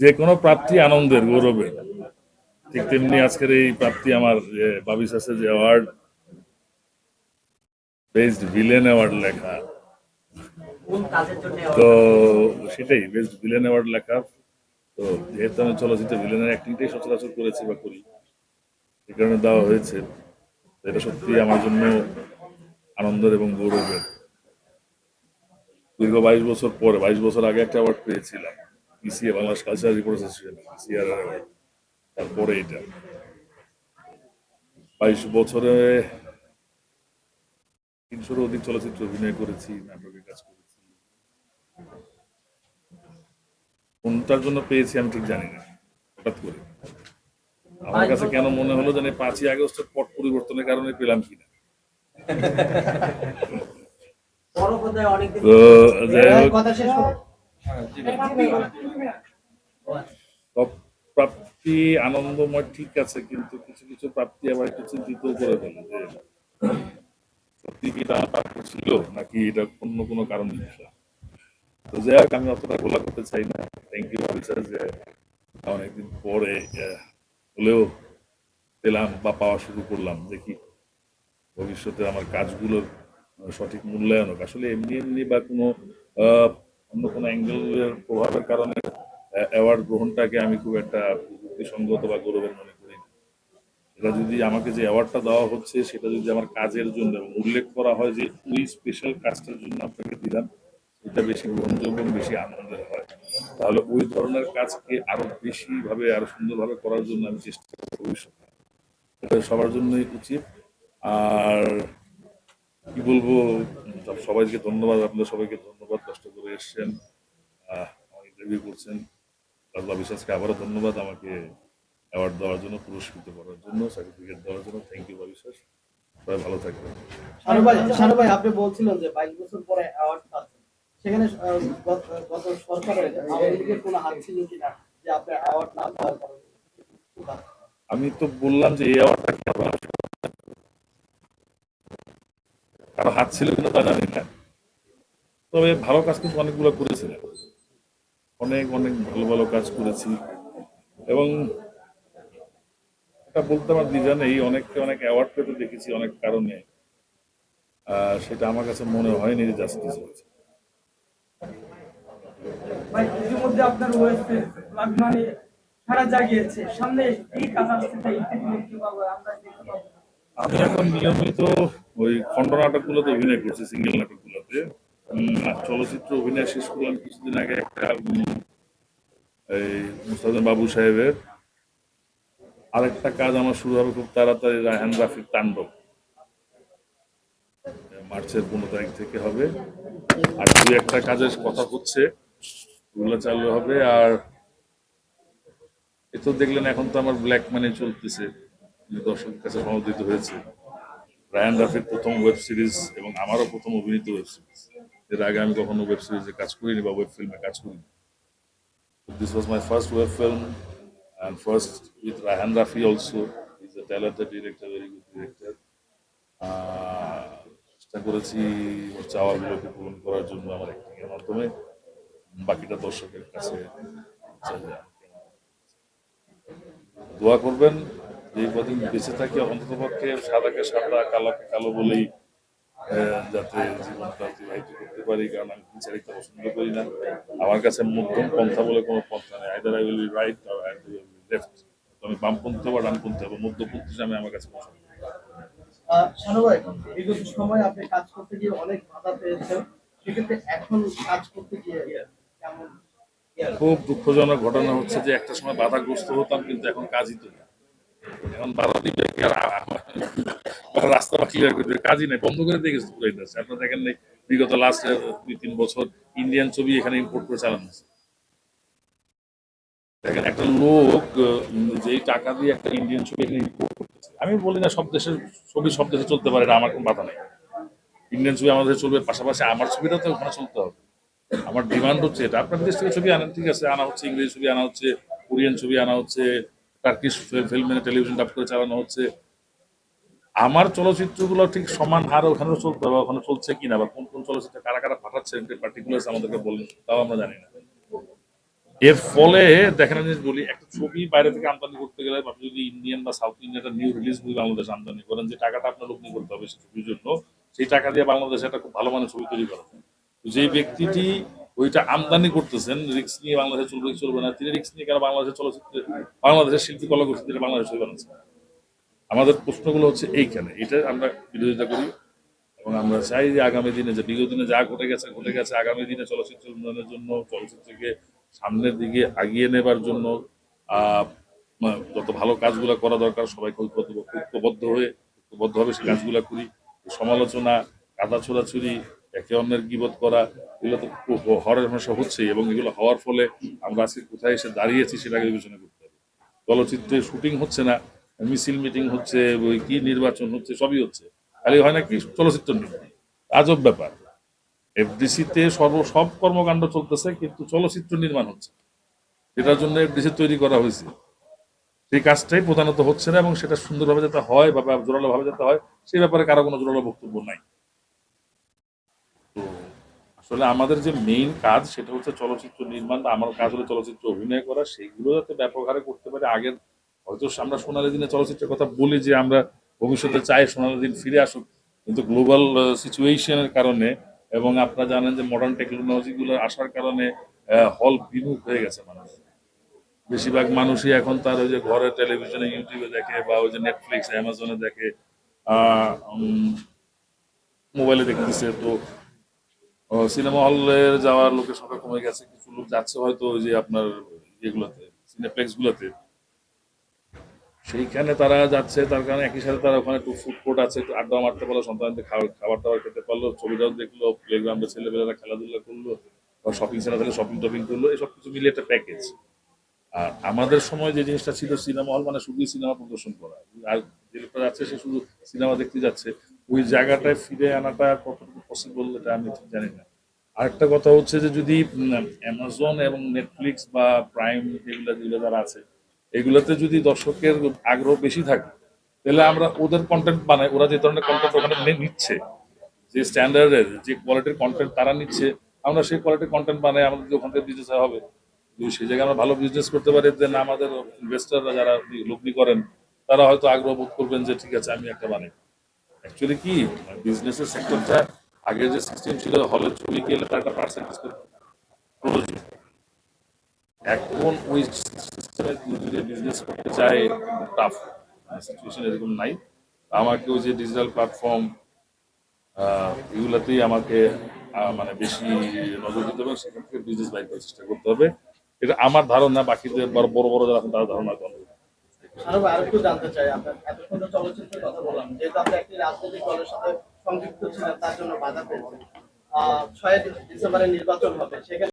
যে কোনো প্রাপ্তি আনন্দের গৌরবের ঠিক তেমনি আজকের এই প্রাপ্তি আমার যে বাবিস আছে যে অ্যাওয়ার্ড বেস্ট ভিলেন অ্যাওয়ার্ড লেখা। তো সেটাই বেস্ট ভিলেন অ্যাওয়ার্ড লেখা। তো যেহেতু আমি চলচ্চিত্রে ভিলেনের অ্যাক্টিংটাই সচরাচর করেছি বা করি সে কারণে দেওয়া হয়েছে। এটা সত্যি আমার জন্য আনন্দের এবং গৌরবের। দীর্ঘ বাইশ বছর পরে বাইশ বছর আগে একটা অ্যাওয়ার্ড পেয়েছিলাম। পিসিএ বাংলাদেশ অ্যাসোসিয়েশন পিসিআর তারপরে এটা। বাইশ বছরে তিনশোরও অধিক চলচ্চিত্র অভিনয় করেছি নাটকে কাজ করেছি। কোনটার জন্য পেয়েছি আমি ঠিক জানি না হঠাৎ করে। আমার কাছে কেন মনে হলো জানি পাঁচই আগস্টের পট পরিবর্তনের কারণে পেলাম কিনা। তো যাই হোক। প্রাপ্তি আনন্দময় ঠিক আছে, কিন্তু কিছু কিছু প্রাপ্তি আবার একটু চিন্তিত করে ফেলে যে সত্যি কি ছিল নাকি এটা অন্য কোনো কারণ তো যাই হোক, আমি অতটা গোলা করতে চাই না। থ্যাংক ইউ অফিসার যে অনেকদিন পরে হলেও পেলাম বা পাওয়া শুরু করলাম। দেখি ভবিষ্যতে আমার কাজগুলোর সঠিক মূল্যায়ন হোক। আসলে এমনি এমনি বা কোনো অন্য কোনো অ্যাঙ্গেলের প্রভাবের কারণে অ্যাওয়ার্ড গ্রহণটাকে আমি খুব একটা যুক্তিসঙ্গত বা গৌরবের মনে করি এটা যদি আমাকে যে অ্যাওয়ার্ডটা দেওয়া হচ্ছে, সেটা যদি আমার কাজের জন্য উল্লেখ করা হয় যে ওই স্পেশাল কাজটার জন্য আপনাকে দিলাম এটা বেশি গ্রহণযোগ্য বেশি আনন্দের হয়। তাহলে ওই ধরনের কাজকে আরও বেশি ভাবে আরও সুন্দরভাবে করার জন্য আমি চেষ্টা করব ভবিষ্যতে। এটা সবার জন্যই উচিত। আর কি বলব সবাইকে ধন্যবাদ আপনাদের সবাইকে ধন্যবাদ কষ্ট করে এসছেন ইন্টারভিউ করছেন। আল্লাহ বিশ্বাসকে আবারও ধন্যবাদ আমাকে অ্যাওয়ার্ড দেওয়ার জন্য পুরস্কৃত করার জন্য সার্টিফিকেট দেওয়ার জন্য। থ্যাংক ইউ বিশ্বাস। সবাই ভালো থাকবেন। শানু ভাই শানু ভাই আপনি বলছিলেন যে বাইশ বছর পরে অ্যাওয়ার্ড পাচ্ছেন। সেখানে গত সরকারের আওয়ামী লীগের কোনো হাত ছিল কিনা যে আপনি অ্যাওয়ার্ড না পাওয়ার আমি তো বললাম যে এই আমার কারও হাত ছিল কিনা তা জানি না। তবে ভালো কাজ কিন্তু অনেকগুলো করেছিলেন অনেক অনেক ভালো ভালো কাজ করেছি। এবং এটা বলতে আমার দ্বিধা নেই। অনেককে অনেক অ্যাওয়ার্ড পেতে দেখেছি অনেক কারণে। সেটা আমার কাছে মনে হয়নি যে জাস্টিস হয়েছে। মানে সামনে কাজ আমরা দেখতে পাবো? আমি এখন নিয়মিত ওই খণ্ড নাটকগুলোতে অভিনয় করছি, সিঙ্গেল নাটকগুলোতে। আর চলচ্চিত্র অভিনয় শেষ করলাম কিছুদিন আগে একটা এই মুস্তাদিন বাবু সাহেবের। আরেকটা কাজ আমার শুরু হবে খুব তাড়াতাড়ি, রায়হান রাফির তাণ্ডব। মার্চের পনেরো তারিখ থেকে হবে। আর দুই একটা কাজের কথা হচ্ছে, ওগুলো চালু হবে। আর এ তো দেখলেন এখন তো আমার ব্ল্যাক মানি চলতেছে। দর্শকের কাছে সমর্থিত হয়েছে। রায়ান রাফির প্রথম ওয়েব সিরিজ এবং আমারও প্রথম অভিনীত ওয়েব সিরিজ এর আগে আমি কখনো ওয়েব সিরিজে কাজ করিনি বা ওয়েব ফিল্মে কাজ করিনি। This was my first web film and first with Raihan Rafi also is a talented director very good director চেষ্টা করেছি ওর চাওয়াগুলোকে পূরণ করার জন্য আমার অ্যাক্টিং এর মাধ্যমে। বাকিটা দর্শকের কাছে দোয়া করবেন। যে কদিন বেঁচে থাকি অন্তত পক্ষে সাদাকে সাদা কালোকে কালো বলেই যাতে জীবনটা অতিবাহিত করতে পারি কারণ আমি বিচারিতা পছন্দ করি না। আমার কাছে মধ্যম পন্থা বলে কোনো পন্থা নেই। Either I will right or I will left আমি বামপন্থী বা ডানপন্থী বা মধ্যপন্থী আমি আমার কাছে পছন্দ। করি। আহ, শানু ভাই বিগত সময় আপনি কাজ করতে গিয়ে অনেক বাধা পেয়েছেন সেক্ষেত্রে এখন কাজ করতে গিয়ে কেমন? খুব দুঃখজনক ঘটনা হচ্ছে যে একটা সময় বাধাগ্রস্ত হতাম কিন্তু এখন কাজই তো না এখন বাধা দিবে রাস্তা ক্লিয়ার করবে কাজই নাই, বন্ধ করে দিয়ে গেছে আপনারা দেখেন নাই, বিগত লাস্ট দুই, তিন বছর ইন্ডিয়ান ছবি এখানে ইম্পোর্ট করে চালানো হচ্ছে দেখেন, একটা লোক যেই টাকা দিয়ে একটা ইন্ডিয়ান ছবি এখানে ইম্পোর্ট করতেছে, আমি বলি না সব দেশের ছবি সব দেশে চলতে পারে না আমার কোনো বাধা নেই। ইন্ডিয়ান ছবি আমাদের চলবে, পাশাপাশি আমার ছবিটা তো ওখানে চলতে হবে। আমার ডিমান্ড হচ্ছে এটা। আপনার দেশ থেকে ছবি আনেন, ঠিক আছে, আনা হচ্ছে, ইংরেজি ছবি আনা হচ্ছে কোরিয়ান ছবি আনা হচ্ছে টেলিভিশন করে চালানো হচ্ছে। আমার চলচ্চিত্রগুলো ঠিক সমান হারে ওখানে চলতে হবে ওখানে চলছে কিনা বা কোন কোন চলচ্চিত্র কারা কারা পাঠাচ্ছে পার্টিকুলার আমাদেরকে বললেন তাও আমরা জানি না। এর ফলে, দেখেন আমি বলি, একটা ছবি বাইরে থেকে আমদানি করতে গেলে আপনি যদি ইন্ডিয়ান বা south Indian new release movie Bangladesh আমদানি করেন, যে টাকাটা আপনার লগ্নি করতে হবে সেই ছবির জন্য, সেই টাকা দিয়ে বাংলাদেশে একটা খুব ভালো মানের ছবি তৈরি করা। যে ব্যক্তিটি ওইটা আমদানি করতেছেন রিক্স নিয়ে বাংলাদেশে চলবে চলবে না। তিনি রিক্স নিয়ে কেন বাংলাদেশের চলচ্চিত্রে, বাংলাদেশের শিল্পী কলা করছে যেটা বাংলাদেশ বানাচ্ছে আমাদের প্রশ্নগুলো হচ্ছে এইখানে। এটা আমরা বিরোধিতা করি এবং আমরা চাই যে আগামী দিনে, যে বিগত দিনে যা ঘটে গেছে ঘটে গেছে আগামী দিনে চলচ্চিত্র উন্নয়নের জন্য, চলচ্চিত্রকে সামনের দিকে আগিয়ে নেবার জন্য যত ভালো কাজগুলো করা দরকার, সবাইকে ঐক্যবদ্ধ হয়ে, ঐক্যবদ্ধভাবে সেই কাজগুলো করি। সমালোচনা কাদা ছোড়াছুরি একে অন্যের গিবত করা এগুলো তো খুব হরের ভাষা হচ্ছে এবং এগুলো হওয়ার ফলে আমরা আজকে কোথায় এসে দাঁড়িয়েছি সেটাকে বিবেচনা করতে হবে। চলচ্চিত্রে শুটিং হচ্ছে না, মিছিল মিটিং হচ্ছে, ওই কি নির্বাচন হচ্ছে, সবই হচ্ছে। খালি হয় না কি চলচ্চিত্র নির্মাণ? আজব ব্যাপার। এফডিসিতে সর্ব, সব কর্মকাণ্ড চলতেছে, কিন্তু চলচ্চিত্র নির্মাণ হচ্ছে এটার জন্য এফডিসি তৈরি করা হয়েছে। সেই কাজটাই প্রধানত হচ্ছে না এবং সেটা সুন্দরভাবে যাতে হয় বা জোরালো ভাবে যাতে হয় সেই ব্যাপারে কারও কোনো জোরালো বক্তব্য নাই। আসলে আমাদের যে মেইন কাজ সেটা হচ্ছে চলচ্চিত্র নির্মাণ, আমার কাজ হলো চলচ্চিত্র অভিনয় করা, সেইগুলো যাতে ব্যাপক হারে করতে পারে। আগের হয়তো আমরা সোনালী দিনে চলচ্চিত্রের কথা বলি যে আমরা ভবিষ্যতে চাই সোনালী দিন ফিরে আসুক, কিন্তু গ্লোবাল সিচুয়েশনের কারণে এবং আপনারা জানেন যে মডার্ন টেকনোলজিগুলো আসার কারণে হল বিমুখ হয়ে গেছে মানুষ। বেশিরভাগ মানুষই এখন তার ওই যে ঘরে টেলিভিশনে ইউটিউবে দেখে বা ওই যে নেটফ্লিক্স অ্যামাজনে দেখে মোবাইলে দেখতেছে। তো সিনেমা হলে যাওয়ার লোকের সংখ্যা কমে গেছে, কিছু লোক যাচ্ছে হয়তো ওই যে আপনার ইয়েগুলোতে সিনেপ্লেক্স গুলোতে। সেইখানে তারা যাচ্ছে, তার কারণে একই সাথে তারা ওখানে একটু ফুড কোর্ট আছে, একটু আড্ডা মারতে পারল সন্তানদের খাবার খাবার টাবার খেতে পারল, ছবিটাও দেখল প্লেগ্রাউন্ডে ছেলেমেয়েরা খেলাধুলা করল, বা শপিং সেন্টার থেকে শপিং টপিং করল, এসব কিছু মিলে একটা প্যাকেজ আর আমাদের সময় যে জিনিসটা ছিল সিনেমা হল মানে শুধুই সিনেমা প্রদর্শন করা। আর যে লোকটা যাচ্ছে, সে শুধু সিনেমা দেখতে যাচ্ছে। ওই জায়গাটায় ফিরে আনাটা কতটুকু পসিবল এটা আমি জানি না। আরেকটা কথা হচ্ছে যে যদি অ্যামাজন এবং নেটফ্লিক্স বা প্রাইম এগুলো যেগুলো যারা আছে, এগুলোতে যদি দর্শকের আগ্রহ বেশি থাকে, তাহলে আমরা ওদের কন্টেন্ট বানাই, ওরা যে ধরনের কন্টেন্ট ওখানে নিচ্ছে, যে স্ট্যান্ডার্ডের যে কোয়ালিটির কন্টেন্ট তারা নিচ্ছে, আমরা সেই কোয়ালিটির কন্টেন্ট বানাই, আমাদের ওখান থেকে বিজনেস হবে। সেই জায়গায় আমরা ভালো বিজনেস করতে পারি দেন আমাদের ইনভেস্টাররা যারা লগ্নি করেন, তারা হয়তো আগ্রহ বোধ করবেন যে ঠিক আছে, আমি একটা বানাই। অ্যাকচুয়ালি কি বিজনেসের সেক্টরটা আগে যে সিস্টেম ছিল হলের ছবি গেলে তার একটা পার্সেন্টেজ প্রয়োজন। এখন ওই সিস্টেমে যদি বিজনেস করতে চায় টাফ সিচুয়েশন এরকম নাই। আমাকে ওই যে ডিজিটাল প্ল্যাটফর্ম এগুলাতেই আমাকে মানে বেশি নজর দিতে হবে। সেখান থেকে বিজনেস বাইর করার চেষ্টা করতে হবে। এটা আমার ধারণা। বাকিদের বড় বড় বড় যারা তারা ধারণা কম আরও আরেকটু জানতে চাই। আপনার এতক্ষণ তো চলচ্চিত্রের কথা বললাম, যেহেতু আপনি একটি রাজনৈতিক দলের সাথে সংযুক্ত ছিলেন তার জন্য বাধা পেয়েছেন ছয় ডিসেম্বরে নির্বাচন হবে সেখানে